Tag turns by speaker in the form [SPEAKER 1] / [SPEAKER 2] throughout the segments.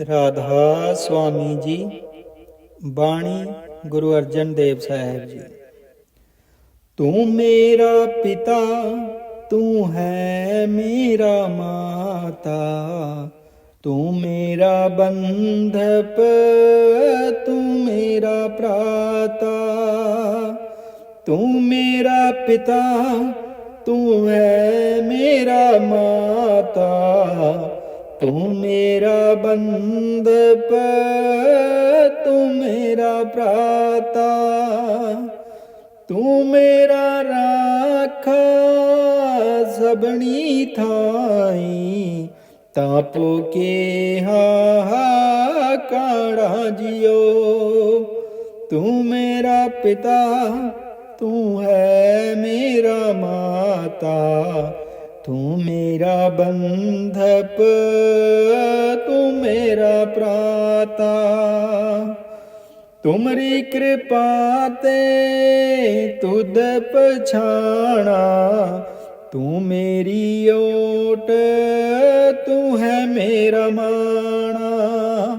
[SPEAKER 1] ਰਾਧਾ ਸੁਆਮੀ ਜੀ ਬਾਣੀ ਗੁਰੂ ਅਰਜਨ ਦੇਵ ਸਾਹਿਬ ਜੀ ਤੂੰ ਮੇਰਾ ਪਿਤਾ ਤੂੰ ਹੈ ਮੇਰਾ ਮਾਤਾ ਤੂੰ ਮੇਰਾ ਬੰਧਪ ਤੂੰ ਮੇਰਾ ਭਰਾਤਾ ਤੂੰ ਮੇਰਾ ਪਿਤਾ ਤੂੰ ਹੈ ਮੇਰਾ ਮਾਤਾ ਤੂੰ ਮੇਰਾ ਬੰਧਪ ਤੂੰ ਮੇਰਾ ਭਰਾਤਾ ਤੂੰ ਮੇਰਾ ਰਾਖਾ ਸਭਣੀ ਥਾਈ ਤਾਪੋ ਕੇ ਹਾ ਕਾੜਾ ਜਿਓ ਤੂੰ ਮੇਰਾ ਪਿਤਾ ਤੂੰ ਹੈ ਮੇਰਾ ਮਾਤਾ ਤੂੰ ਮੇਰਾ ਬੰਧਪ, ਤੂੰ ਮੇਰਾ ਪ੍ਰਾਤਾ। ਤੁਮਰੀ ਕਿਰਪਾ ਤੇ ਤੁਧ ਪਛਾਣਾ, ਤੂੰ ਮੇਰੀ ਓਟ, ਤੂੰ ਹੈ ਮੇਰਾ ਮਾਣਾ।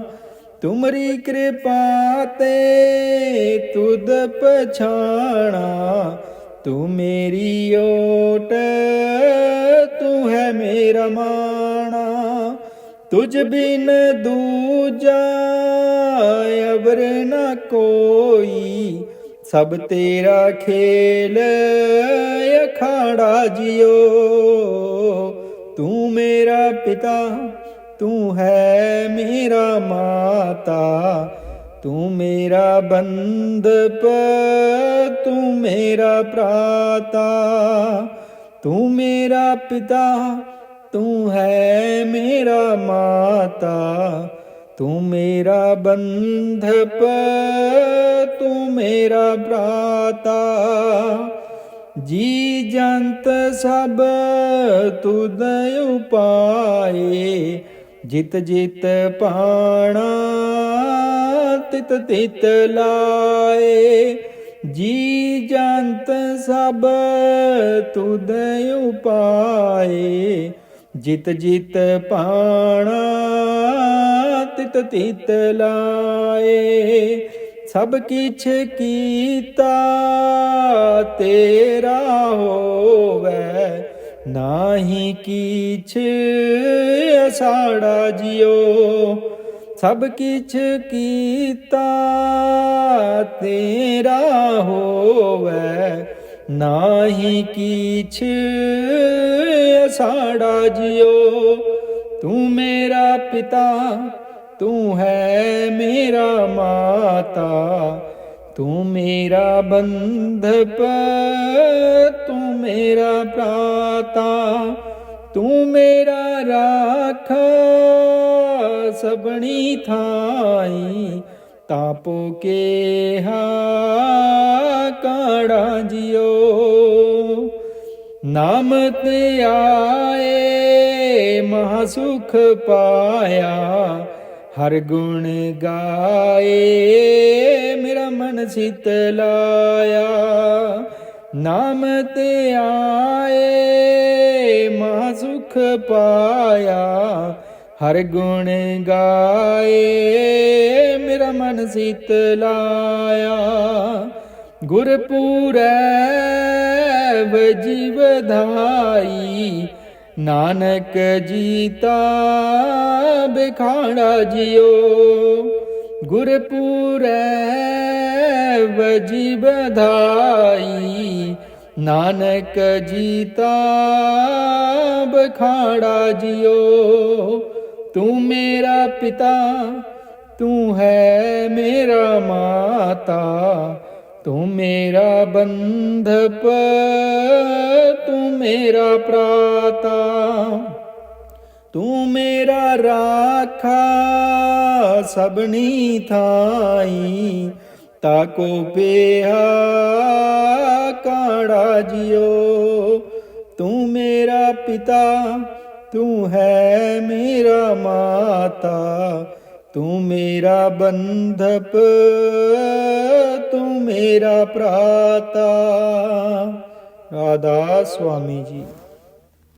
[SPEAKER 1] ਤੁਮਰੀ ਕਿਰਪਾ ਤੇ ਤੁਧ ਪਛਾਣਾ, ਤੂੰ ਮੇਰੀ ਓਟ ਤੂੰ ਹੈ ਮੇਰਾ ਮਾਣਾ, ਤੁਝ ਬਿਨ ਦੂਜਾ ਅਵਰ ਨ ਕੋਈ। ਸਭ ਤੇਰਾ ਖੇਲ ਅਖਾੜਾ ਜਿਓ ਤੂੰ ਮੇਰਾ ਪਿਤਾ, ਤੂੰ ਹੈ ਮੇਰਾ ਮਾਤਾ। ਤੂੰ ਮੇਰਾ ਬੰਦਪ ਤੂੰ ਮੇਰਾ ਭਰਾਤਾ। ਤੂੰ ਮੇਰਾ ਪਿਤਾ, ਤੂੰ ਹੈ ਮੇਰਾ ਮਾਤਾ, ਤੂੰ ਮੇਰਾ ਬੰਧਪ, ਤੂੰ ਮੇਰਾ ਭਰਾਤਾ। ਜੀ ਜੰਤ ਸਭ ਤੁਧ ਉਪਾਏ ਜਿਤ ਜਿਤ ਪਾਣਾ, ਤਿਤ ਤਿਤ ਲਾਏ। ਜੀ ਜੰਤ ਸਭ ਤੁਧ ਉਪਾਏ, ਜਿਤ ਜਿਤ ਪਾਣਾ ਤਿਤ ਤਿਤ ਲਾਏ। ਸਭ ਕਿਛ ਕੀਤਾ ਤੇਰਾ ਹੋਵੇ, ਨਾਹੀ ਕਿਛ ਅਸਾੜਾ ਜਿਓ ਸਭ ਕਿਛ ਕੀਤਾ, ਤੇਰਾ ਹੋਵੇ। ਨਾਹੀ ਕਿਛ ਸਾੜਾ ਜਿਓ। ਤੂੰ ਮੇਰਾ ਪਿਤਾ, ਤੂੰ ਹੈ ਮੇਰਾ ਮਾਤਾ। ਤੂੰ ਮੇਰਾ ਬੰਧਪ, ਤੂੰ ਮੇਰਾ ਭਰਾਤਾ। ਤੂੰ ਮੇਰਾ ਰਾਖਾ। ਸਭਣੀ ਥਾਈ ਤਾਪੋ ਕੇ ਹਾ ਕਾੜਾ ਜਿਓ ਨਾਮ ਤੇ ਆਏ, ਮਹਾ ਸੁਖ ਪਾਇਆ, ਹਰ ਗੁਣ ਗਾਏ, ਮੇਰਾ ਮਨ ਸਿਤ ਲਾਇਆ। ਨਾਮ ਤੇ ਆਏ, ਮਹਾ ਸੁਖ ਪਾਇਆ ਹਰ ਗੁਣ ਗਾਏ, ਮੇਰਾ ਮਨ ਸਿਤ ਲਾਇਆ। ਗੁਰਪੂਰੈ ਵਜੀਵ ਧਾਈ, ਨਾਨਕ ਜੀਤਾ, ਬਿਖਾੜਾ ਜਿਓ ਗੁਰਪੂਰੈ ਵਜੀਵ ਧਾਈ, ਨਾਨਕ ਜੀਤਾ, ਬਖਾੜਾ ਜਿਓ ਤੂੰ ਮੇਰਾ ਪਿਤਾ, ਤੂੰ ਹੈ ਮੇਰਾ ਮਾਤਾ, ਤੂੰ ਮੇਰਾ ਬੰਧਪ, ਤੂੰ ਮੇਰਾ ਪ੍ਰਾਤਾ, ਤੂੰ ਮੇਰਾ ਰਾਖਾ ਸਬਣੀ ਥਾਈ ਤਾਕੋ ਪਿਆ ਕਾੜਾ ਜਿਓ, ਤੂੰ ਮੇਰਾ ਪਿਤਾ ਤੂੰ ਹੈ ਮੇਰਾ ਮਾਤਾ ਤੂੰ ਮੇਰਾ ਬੰਧਪ ਤੂੰ ਮੇਰਾ ਭਰਾਤਾ। ਰਾਧਾ ਸੁਆਮੀ ਜੀ।